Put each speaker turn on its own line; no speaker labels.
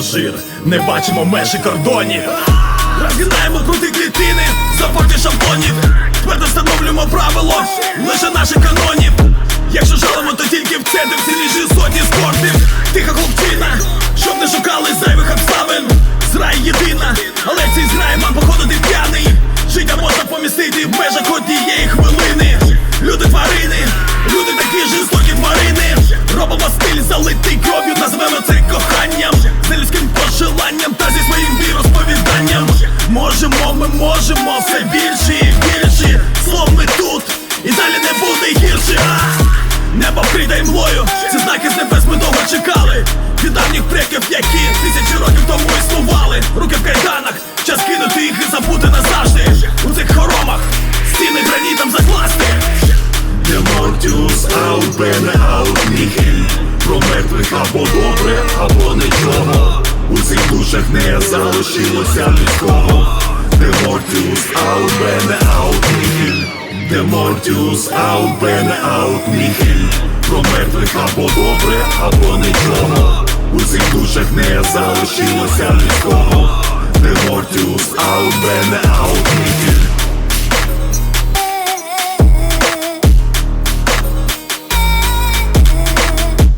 жир, не бачимо межі кордонів. Розгинаємо крути клітини, запахи шампонів. Твердо встановлюємо правило, лише наших канонів. Якщо жалимо, то тільки в центр цілі сотні скорбів. Тиха хлопчина, щоб не шукали зайвих обставин. Зрай єдина, але в цій зграї мам походити п'яний. Життя можна помістити в межах однієї хвилини. Можемо, ми можемо все більше і більше. Слов ми тут, і далі не буде гірше. А! Небо вкрите млою, ці знаки з небес ми довго чекали. Від давніх предків, які тисячі років тому існували. Руки в кайданах, час кинути їх і забути назавжди. У цих хоромах стіни гранітом закласти.
De mortius aut bene aut nihil Про мертвих або добре, або нічого. У цих душах не залишилося людського De mortius aut bene aut nihil De mortius aut bene Про мертвих або добре, або нічого. У цих душах не залишилося людського mortius aut bene aut nihil